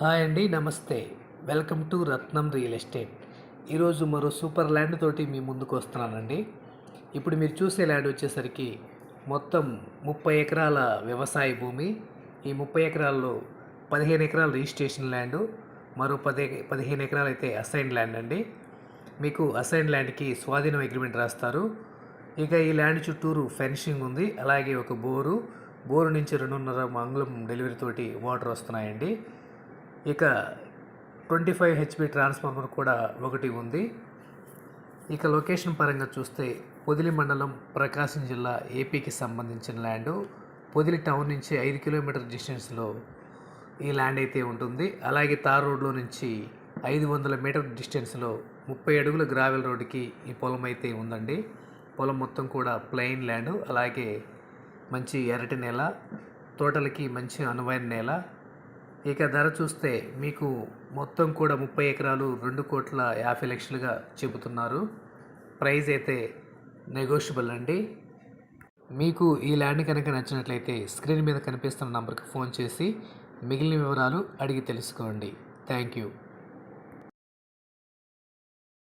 Hi అండి నమస్తే. Welcome to Ratnam real estate. ఈరోజు మరో సూపర్ ల్యాండ్ తోటి మీ ముందుకు వస్తున్నానండి. ఇప్పుడు మీరు చూసే ల్యాండ్ వచ్చేసరికి మొత్తం ముప్పై ఎకరాల వ్యవసాయ భూమి. ఈ ముప్పై ఎకరాల్లో పదిహేను ఎకరాల రిజిస్ట్రేషన్ ల్యాండ్ మరో పది పదిహేను ఎకరాలు అయితే అసైన్ ల్యాండ్ అండి. మీకు అసైన్ ల్యాండ్కి స్వాధీనం అగ్రిమెంట్ రాస్తారు. ఇక ఈ ల్యాండ్ చుట్టూరు ఫెన్సింగ్ ఉంది అలాగే ఒక బోరు. బోరు నుంచి రెండున్నర అంగుళం డెలివరీ తోటి వాటర్ వస్తున్నాయండి. ఇక ట్వంటీ ఫైవ్ హెచ్పి ట్రాన్స్ఫార్మర్ కూడా ఒకటి ఉంది. ఇక లొకేషన్ పరంగా చూస్తే పొదిలి మండలం ప్రకాశం జిల్లా ఏపీకి సంబంధించిన ల్యాండ్. పొదిలి టౌన్ నుంచి ఐదు కిలోమీటర్ డిస్టెన్స్లో ఈ ల్యాండ్ అయితే ఉంటుంది. అలాగే తార్ రోడ్లో నుంచి ఐదు వందల మీటర్ డిస్టెన్స్లో ముప్పై అడుగుల గ్రావెల్ రోడ్డుకి ఈ పొలం అయితే ఉందండి. పొలం మొత్తం కూడా ప్లెయిన్ ల్యాండ్. అలాగే మంచి ఎరటి నేల తోటలకి మంచి అనువైన నేల ఇక ధర చూస్తే మీకు మొత్తం కూడా ముప్పై ఎకరాలు రెండు కోట్ల యాభై లక్షలుగా చెబుతున్నారు. ప్రైస్ అయితే నెగోషియబుల్ అండి. మీకు ఈ ల్యాండ్ కనుక నచ్చినట్లయితే స్క్రీన్ మీద కనిపిస్తున్న నంబర్కి ఫోన్ చేసి మిగిలిన వివరాలు అడిగి తెలుసుకోండి. Thank you.